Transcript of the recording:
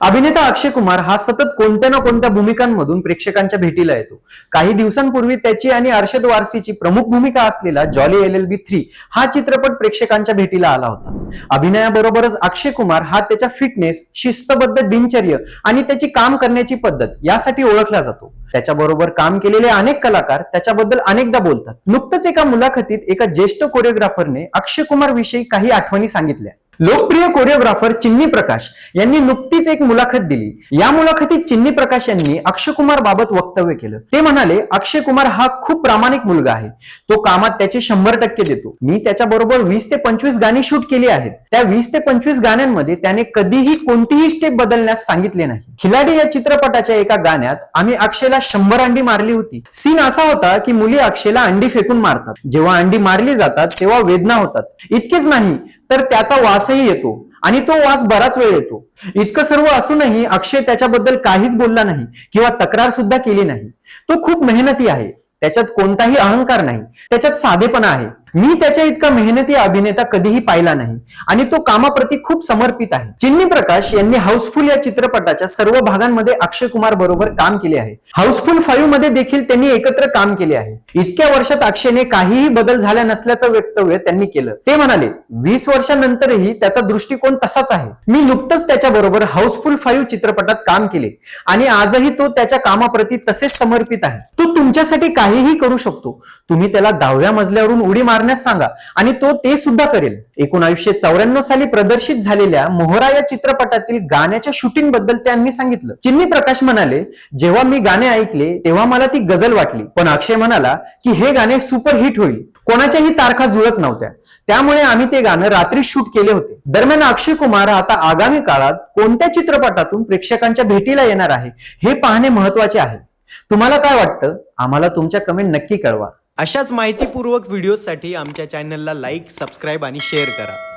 अभिनेता अक्षय कुमार हा सतत कोणत्या ना कोणत्या भूमिकांमधून प्रेक्षकांच्या भेटीला येतो. काही दिवसांपूर्वी त्याची आणि अर्षद वारसीची प्रमुख भूमिका असलेला Jolly L L B three हा चित्रपट प्रेक्षकांच्या भेटीला आला होता. अभिनयाबरोबरच अक्षय कुमार हा त्याच्या फिटनेस शिस्तबद्ध दिनचर्य आणि त्याची काम करण्याची पद्धत यासाठी ओळखला जातो. त्याच्याबरोबर काम केलेले अनेक कलाकार त्याच्याबद्दल अनेकदा बोलतात. नुकतंच एका मुलाखतीत एका ज्येष्ठ कोरिओग्राफरने अक्षय कुमार विषयी काही आठवणी सांगितल्या. लोकप्रिय कोरिओग्राफर चिन्नी प्रकाश यांनी नुकतीच एक मुलाखत दिली. या मुलाखतीत चिन्नी प्रकाश यांनी अक्षय कुमार बाबत वक्तव्य केलं. ते म्हणाले अक्षय कुमार हा खूप प्रामाणिक मुलगा आहे. तो कामात त्याचे शंभर टक्के देतो. मी त्याच्या बरोबर वीस ते पंचवीस गाणी शूट केली आहेत. त्या वीस ते पंचवीस गाण्यांमध्ये त्याने कधीही कोणतीही स्टेप बदलण्यास सांगितले नाही. खिलाडी या चित्रपटाच्या एका गाण्यात आम्ही अक्षयला शंभर अंडी मारली होती. सीन असा होता की मुली अक्षयला अंडी फेकून मारतात. जेव्हा अंडी मारली जातात तेव्हा वेदना होतात. इतकेच नाही तर त्याचा वासही येतो आणि तो वास बराच वेळ येतो. इतकं सर्व असूनही अक्षय त्याच्याबद्दल काहीच बोलला नाही किंवा तक्रार सुद्धा केली नाही. तो खूप मेहनती आहे. त्याच्यात कोणताही अहंकार नाही. त्याच्यात साधेपणा आहे. मी त्याच्या इतका मेहनती अभिनेता कधीही पाहिला नाही. आणि तो कामाप्रती खूप समर्पित आहे. चिन्नी प्रकाश यांनी हाऊसफुल या चित्रपटाच्या सर्व भागांमध्ये अक्षय कुमार बरोबर काम केले आहे. हाऊसफुल फाईव्हमध्ये देखील त्यांनी एकत्र काम केले आहे. इतक्या वर्षात अक्षयने काहीही बदल झाला नसल्याचं वक्तव्य त्यांनी केलं. ते म्हणाले वीस वर्षानंतरही त्याचा दृष्टिकोन तसाच आहे. मी नुकतंच त्याच्या बरोबर हाऊसफुल फाईव्ह चित्रपटात काम केले. आणि आजही तो त्याच्या कामाप्रती तसेच समर्पित आहे. तो तुमच्यासाठी काहीही करू शकतो. तुम्ही त्याला दहाव्या मजल्यावरून उडी मारण्यास सांगा आणि तो ते सुद्धा करेल. एकोणावीसशे चौऱ्याण्णव साली प्रदर्शित झालेल्या मोहरा या चित्रपटातील गाण्याच्या शूटिंगबद्दल त्यांनी सांगितलं. चिन्नी प्रकाश म्हणाले जेव्हा मी गाणे ऐकले तेव्हा मला ती गझल वाटली. पण अक्षय म्हणाला की हे गाणे सुपरहिट होईल. कोणाच्याही तारखा जुळत नव्हत्या. त्यामुळे आम्ही ते गाणं रात्री शूट केले होते. दरम्यान अक्षय कुमार आता आगामी काळात कोणत्या चित्रपटातून प्रेक्षकांच्या भेटीला येणार आहे हे पाहणे महत्त्वाचे आहे. तुम्हाला काय वाटतं? आम्हाला तुमच्या कमेंट नक्की कळवा. अशाच माहितीपूर्वक व्हिडिओसाठी आमच्या चॅनलला लाईक सबस्क्राईब आणि शेअर करा.